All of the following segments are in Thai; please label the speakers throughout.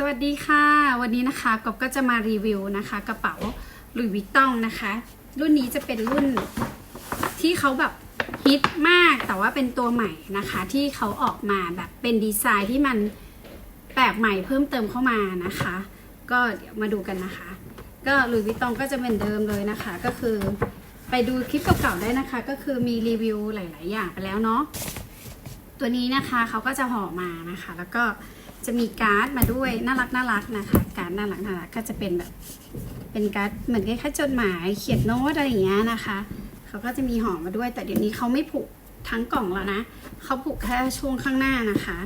Speaker 1: สวัสดีค่ะ วันนี้นะคะกบก็จะมารีวิวนะคะ กระเป๋าลุยวิตตองนะคะ รุ่นนี้จะเป็นรุ่นที่เขาแบบฮิตมากแต่ว่าเป็นตัวใหม่นะคะ ที่เขาออกมาแบบเป็นดีไซน์ที่มันแปลกใหม่เพิ่มเติมเข้ามานะคะ ก็เดี๋ยวมาดูกันนะคะ ก็ลุยวิตตองก็จะเป็นเดิมเลยนะคะ ก็คือไปดูคลิปเก่าๆได้นะคะ ก็คือมีรีวิวหลาย ๆ อย่างไปแล้วเนาะตัวนี้นะคะเขาก็จะห่อมานะคะ แล้วก็ จะมีการ์ดมาด้วยน่ารักน่ารักนะคะ การ์ดน่ารักน่ารักก็จะเป็นแบบ เป็นการ์ดเหมือนคล้ายๆจดหมายเขียนโน้ตอะไรอย่างเงี้ยนะคะเขาก็จะมีห่อมาด้วย แต่เดี๋ยวนี้เขาไม่ผูกทั้งกล่องแล้วนะเขาผูกแค่ช่วงข้างหน้านะคะ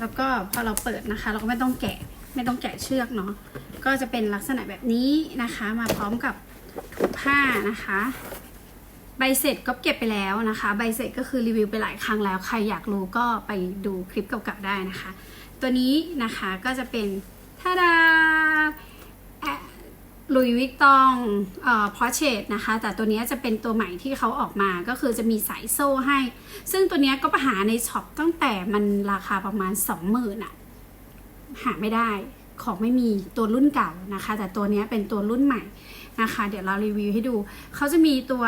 Speaker 1: แล้วก็พอเราเปิดนะคะ เราก็ไม่ต้องแกะไม่ต้องแกะเชือกเนาะก็จะเป็นลักษณะแบบนี้นะคะ มาพร้อมกับถุงผ้านะคะ ใบเสร็จก็เก็บไปแล้วนะคะ ใบเสร็จก็คือรีวิวไปหลายครั้งแล้ว ใครอยากรู้ก็ไปดูคลิปเก่าๆได้นะคะ ตัวนี้นะคะก็จะเป็นทาดาลุยวิกตองเอ่อพอเชตนะคะ แต่ตัวนี้จะเป็นตัวใหม่ที่เขาออกมาก็คือจะมีสายโซ่ให้ ซึ่งตัวนี้ก็ไปหาในช็อปตั้งแต่มันราคาประมาณ 20,000อะหาไม่ได้ของไม่มีตัวรุ่นเก่านะคะ แต่ตัวนี้เป็นตัวรุ่นใหม่นะคะ เดี๋ยวเรารีวิวให้ดู เขาจะมีตัว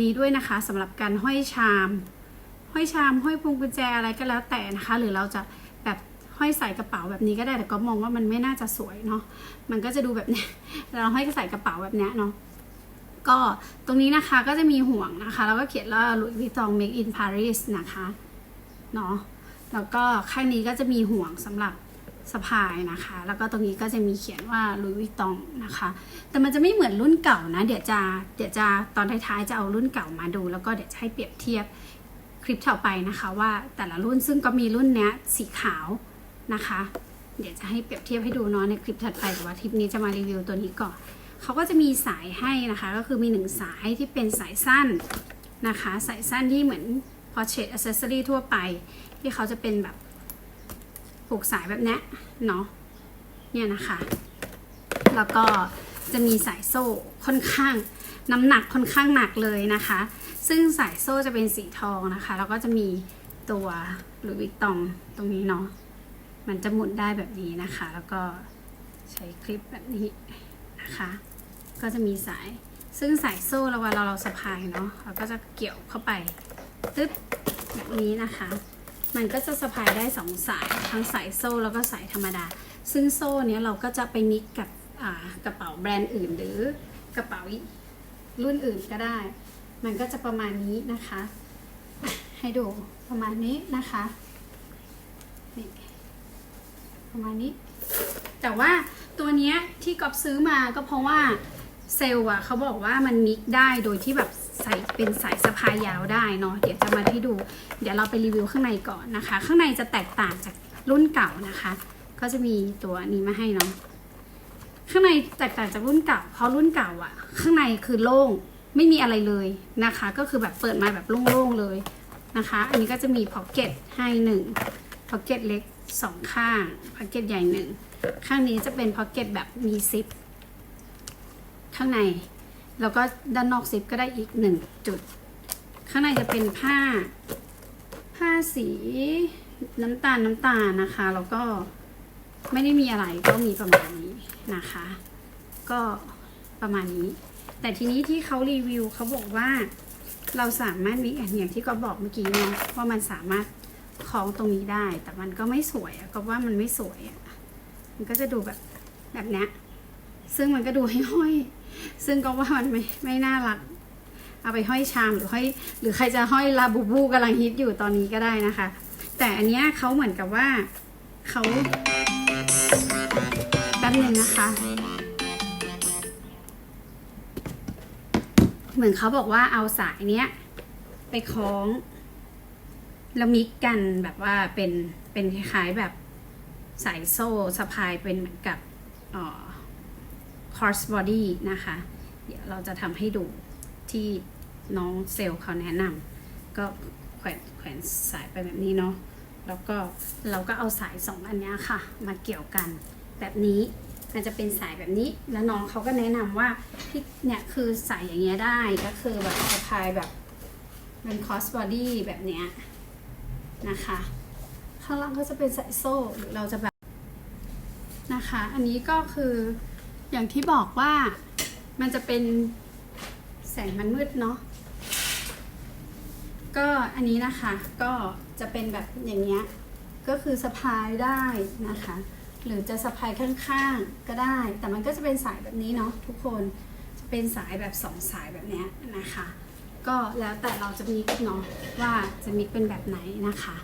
Speaker 1: นี้ด้วยนะคะสำหรับการห้อยชาม ห้อยชาม ห้อยพวงกุญแจอะไรก็แล้วแต่นะคะ หรือเราจะแบบห้อยใส่กระเป๋าแบบนี้ก็ได้แต่ก็มองว่ามันไม่น่าจะสวยเนาะมันก็จะดูแบบเนี้ยเราห้อยใส่กระเป๋าแบบเนี้ยเนาะก็ตรงนี้นะคะก็จะมีห่วงนะคะ แล้วก็เขียนว่า Louis Vuitton Make in Paris นะคะเนาะแล้วก็ข้างนี้ก็จะมีห่วงสำหรับ สะพายนะคะ แล้วก็ตรงนี้ก็จะมีเขียนว่า Louis Vuitton นะคะ แต่มันจะไม่เหมือนรุ่นเก่านะ เดี๋ยวจะเดี๋ยวจะตอนท้ายๆจะเอารุ่นเก่ามาดู แล้วก็เดี๋ยวจะให้เปรียบเทียบคลิปต่อไปนะคะ ว่าแต่ละรุ่นซึ่งก็มีรุ่นเนี้ยสีขาวนะคะ เดี๋ยวจะให้เปรียบเทียบให้ดูเนาะในคลิปถัดไปแต่ว่าคลิปนี้จะมารีวิวตัวนี้ก่อนเขาก็จะมีสายให้นะคะ ก็คือมีหนึ่งสายที่เป็นสายสั้นนะคะ สายสั้นที่เหมือน portrait accessory ทั่วไป ที่เขาจะเป็นแบบ ผูกสายแบบนี้เนาะเนี่ยนะคะ แล้วก็จะมีสายโซ่ค่อนข้างน้ำหนักค่อนข้างหนักเลยนะคะ ซึ่งสายโซ่จะเป็นสีทองนะคะ แล้วก็จะมีตัวหรือวิกตองตรงนี้เนาะมันจะหมุนได้แบบนี้นะคะ แล้วก็ใช้คลิปแบบนี้นะคะ ก็จะมีสายซึ่งสายโซ่เราเวลาเราสะพายเนาะเราก็จะเกี่ยวเข้าไปตึ๊ดแบบนี้นะคะ มันก็จะสะพายได้สองสายทั้งสายโซ่แล้วก็สายธรรมดา ซึ่งโซ่เนี้ยเราก็จะไปมิกกับกระเป๋าแบรนด์อื่น หรือกระเป๋ารุ่นอื่นก็ได้ มันก็จะประมาณนี้นะคะอะให้ดูประมาณนี้นะคะนี่ประมาณนี้ แต่ว่าตัวเนี้ยที่ก๊อฟซื้อมาก็เพราะว่าเซลล์อะเขาบอกว่ามันมิกได้โดยที่แบบ ใส่เป็นสายสะพายยาวได้เนาะเดี๋ยวจะมาให้ดู เดี๋ยวเราไปรีวิวข้างในก่อนนะคะ ข้างในจะแตกต่างจากรุ่นเก่านะคะ ก็จะมีตัวนี้มาให้เนาะข้างในแตกต่างจากรุ่นเก่า เพราะรุ่นเก่าอะข้างในคือโล่งไม่มีอะไรเลยนะคะ ก็คือแบบเปิดมาแบบโล่งๆเลยนะคะ อันนี้ก็จะมีพ็อกเก็ตให้หนึ่งพ็อกเก็ตเล็กสองข้างพ็อกเก็ตใหญ่หนึ่งข้างนี้จะเป็นพ็อกเก็ตแบบมีซิปข้างใน แล้วก็ด้านนอกซิปก็ได้อีกหนึ่งจุด ข้างในจะเป็นผ้า ผ้าสีน้ำตาลน้ำตาลนะคะ แล้วก็ไม่ได้มีอะไรก็มีประมาณนี้นะคะ ก็ประมาณนี้ แต่ทีนี้ที่เขารีวิวเขาบอกว่าเราสามารถมีอย่างที่ก็บอกเมื่อกี้เนาะว่ามันสามารถคล้องตรงนี้ได้ แต่มันก็ไม่สวยอก็ว่ามันไม่สวยมันก็จะดูแบบแบบเนี้ย ซึ่งมันก็ดูให้ห้อย ซึ่งก็ว่ามันไม่ไม่น่ารัก เอาไปห้อยชามหรือห้อย หรือใครจะห้อยลาบูบูกำลังฮิตอยู่ตอนนี้ก็ได้นะคะ แต่อันเนี้ยเขาเหมือนกับว่าเขาแป๊บหนึ่งนะคะ เหมือนเขาบอกว่าเอาสายเนี้ยไปคล้องแล้วมิกกันแบบว่าเป็นเป็นคล้ายๆแบบสายโซ่สะพายเป็นเหมือนกับอ่อ cross body นะคะ เดี๋ยวเราจะทำให้ดูที่น้องเซลล์เขาแนะนำก็แขวนแขวนสายไปแบบนี้เนาะแล้วก็เราก็เอาสายสองอันนี้ค่ะ มาเกี่ยวกันแบบนี้มันจะเป็นสายแบบนี้ แล้วน้องเขาก็แนะนำว่าที่เนี่ยคือสายอย่างเงี้ยได้ก็คือแบบสะพายแบบเป็น cross body แบบเนี้ยนะคะ ข้างล่างก็จะเป็นสายโซ่หรือเราจะแบบนะคะ อันนี้ก็คือ อย่างที่บอกว่ามันจะเป็นแสงมันมืดเนาะก็อันนี้นะคะก็จะเป็นแบบอย่างเงี้ยก็คือสะพายได้นะคะ หรือจะสะพายข้างๆก็ได้ แต่มันก็จะเป็นสายแบบนี้เนาะทุกคนจะเป็นสายแบบสองสายแบบเนี้ยนะคะ ก็แล้วแต่เราจะมิกเนาะว่าจะมิกเป็นแบบไหนนะคะ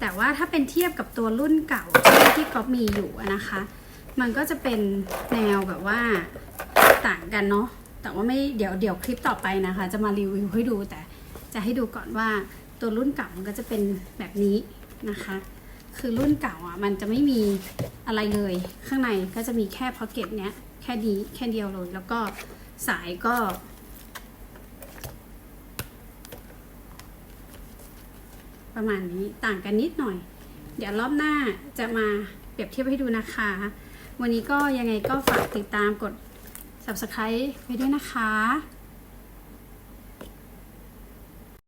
Speaker 1: แต่ว่าถ้าเป็นเทียบกับตัวรุ่นเก่าที่ก๊อฟมีอยู่นะคะ มันก็จะเป็นแนวแบบว่าต่างกันเนาะแต่ว่าไม่เดี๋ยวเดี๋ยวคลิปต่อไปนะคะ จะมารีวิวให้ดูแต่จะให้ดูก่อนว่าตัวรุ่นเก่ามันก็จะเป็นแบบนี้นะคะ คือรุ่นเก่าอะมันจะไม่มีอะไรเลย ข้างในก็จะมีแค่พ็อกเก็ตเนี้ยแค่ดีแค่เดียวเลย แล้วก็สายก็ ประมาณนี้ต่างกันนิดหน่อย เดี๋ยวรอบหน้าจะมาเปรียบเทียบให้ดูนะคะ วันนี้ก็ยังไงก็ฝากติดตามกด subscribe ไว้ด้วยนะคะ